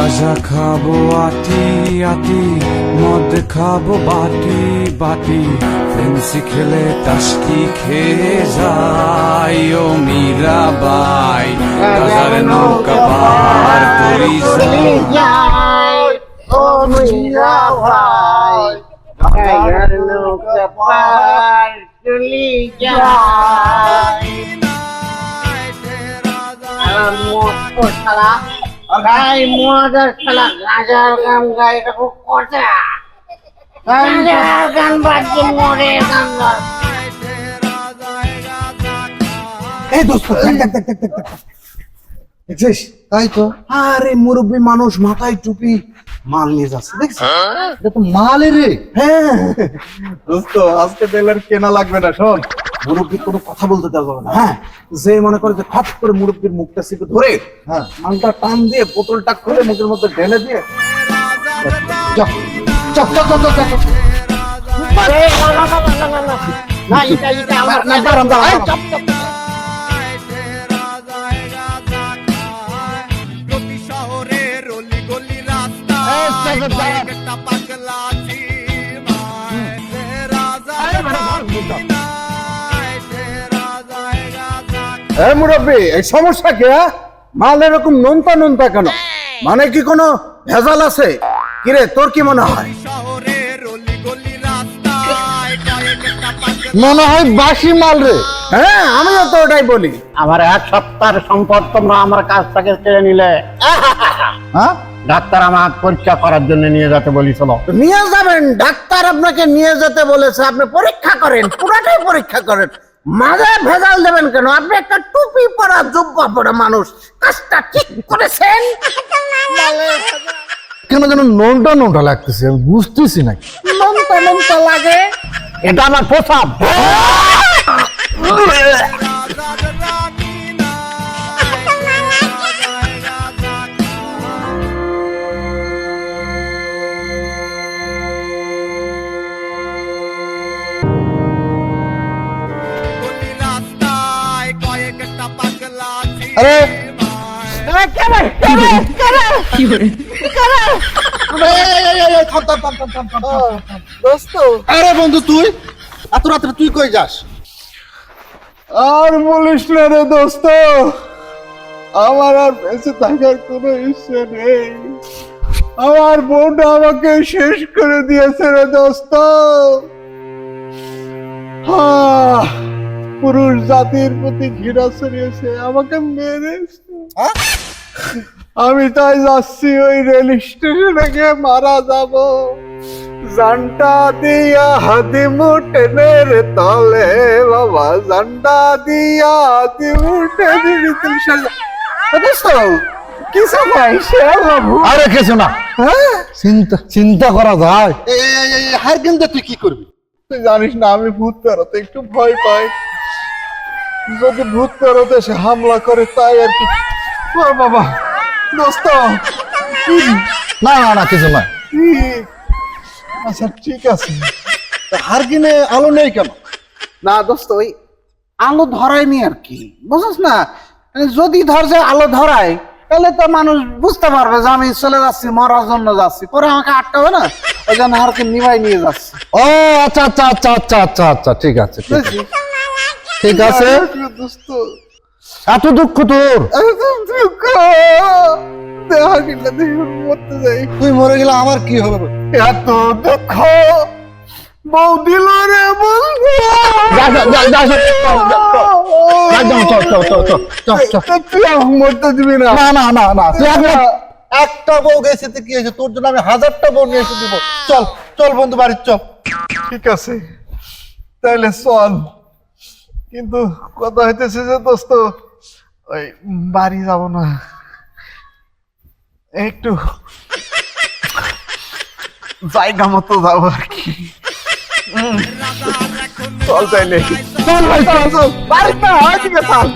গাজা খাব আটি আটি মদ খাব বাটি বাটি। ফেন্সি খেলে টাসকি খেয়ে যাই ও মীরাবাই। গাজার নৌকা পার করি। ও মীরা গাই মোটর শালা গাজার গান গাই এটা খুব কটা গাজার গান বাজছে মোরে গান গায়। এই দোস্ত দেখ দেখ দেখ দেখ দেখ দেখ। দেখছিস? তাই তো। আরে মুরব্বী মানুষ মাথায় টুপি মাল নিয়ে যাচ্ছে দেখছিস এটা তো মালে রে। হ্যাঁ। দোস্ত আজকে তেলের কেনা লাগবে না শোন। মুরব্বীর কোনো কথা বলতে দেওয়া যাবে না হ্যাঁ যে মনে করে যে খপ করে মুরব্বীর মুখটা চিপে ধরে হ্যাঁ মালটা টান দিয়ে বোতলটা খুলে মুখের মধ্যে ঢেলে দিয়ে পাগলা চিমায় এই মুরব্বী এই সমস্যা কে হ্যাঁ? মাল এরকম নোনতা নোনতা কেন? মানে কি কোনো ভেজাল আছে? কিরে তোর কি মনে হয়? মনে হয় বাসি মাল রে। হ্যাঁ আমিও তো ওটাই বলি। আমার এক সপ্তাহের সম্পদ তোমরা আমার কাছ থেকে কেড়ে নিলে। হ্যাঁ? ডাক্তার আমার পরীক্ষা করার জন্য নিয়ে যেতে বলেছিল। তো নিয়ে যাবেন ডাক্তার আপনাকে নিয়ে যেতে বলেছে। আপনি পরীক্ষা করেন পুরাটাই পরীক্ষা করেন। মাঝে ভেজাল দেবেন কেন? আপনি একটা টুপি পরা জুব্বা পরা মানুষ। কাজটা ঠিক করেছেন? কেন যেন নোনটা নোনটা লাগতেছে আমি বুঝতেছি না। মমতা মমতা লাগে? এটা আমার প্রসাব আরে আরে বন্ধু তুই? এত রাত্রে তুই কই যাস? আর বলিস না রে দোস্ত আমার আর বেঁচে থাকার কোনো ইচ্ছে নেই। আমার বোনটা আমাকে শেষ করে দিয়েছে রে দোস্ত। হ্যাঁ, পুরুষ জাতির প্রতি ঘৃণা ছড়িয়েছে আমাকে মেরেছে। আমি তাই যাচ্ছি ওই রেল স্টেশনে গিয়ে মারা যাব। জানটা দিয়া হাতি মুটেনের তলে বাবা জানটা দিয়া হাতি মুটেনের দোস্ত কি সবাই সে বাবু? আরে কিছু না। হ্যাঁ? চিন্তা চিন্তা করা যায়। হার কিন্তু তুই কি করবি? তুই জানিস না আমি ভূত পেরোতে একটু ভয় পাই। যদি ভূত পেরোতে সে হামলা করে তাই আর কি? ও বাবা দোস্ত। না না না কিছু না আচ্ছা ঠিক আছে। হার কিনে আলো নেই কেন? না দোস্ত ওই আলো ধরায়নি আর কি। বুঝছিস না? মানে যদি ধর যে আলো ধরায় তাহলে তো মানুষ বুঝতে পারবে যে আমি চলে যাচ্ছি মরার জন্য যাচ্ছি। পরে আমাকে আটকাবে না? ওই জন্য হারকে নিভাই নিয়ে যাচ্ছে। ও আচ্ছা আচ্ছা আচ্ছা আচ্ছা আচ্ছা আচ্ছা ঠিক আছে ঠিক আছে। ঠিক আছে এত দুঃখ তোর একদম দুঃখ দেহা কিনলে দেখি মরতে যাই তুই মরে গেলে আমার কি হবে এত দুঃখ বউ দিল রে বন্ধু তুই মরতে দিবি না না না না তুই একটা বউ গেছে তো কি হয়েছে তোর জন্য আমি হাজারটা বউ নিয়ে এসে দিব চল চল বন্ধু বাড়ির চল ঠিক আছে তাইলে চল কিন্তু কথা হইতেছে যে, দোস্ত, ওই বাড়ি যাব না। একটু জায়গা মতো যাব আর কি। চল চাইলে চল ভাই, চল চল। বাড়ি না ঠিক চল।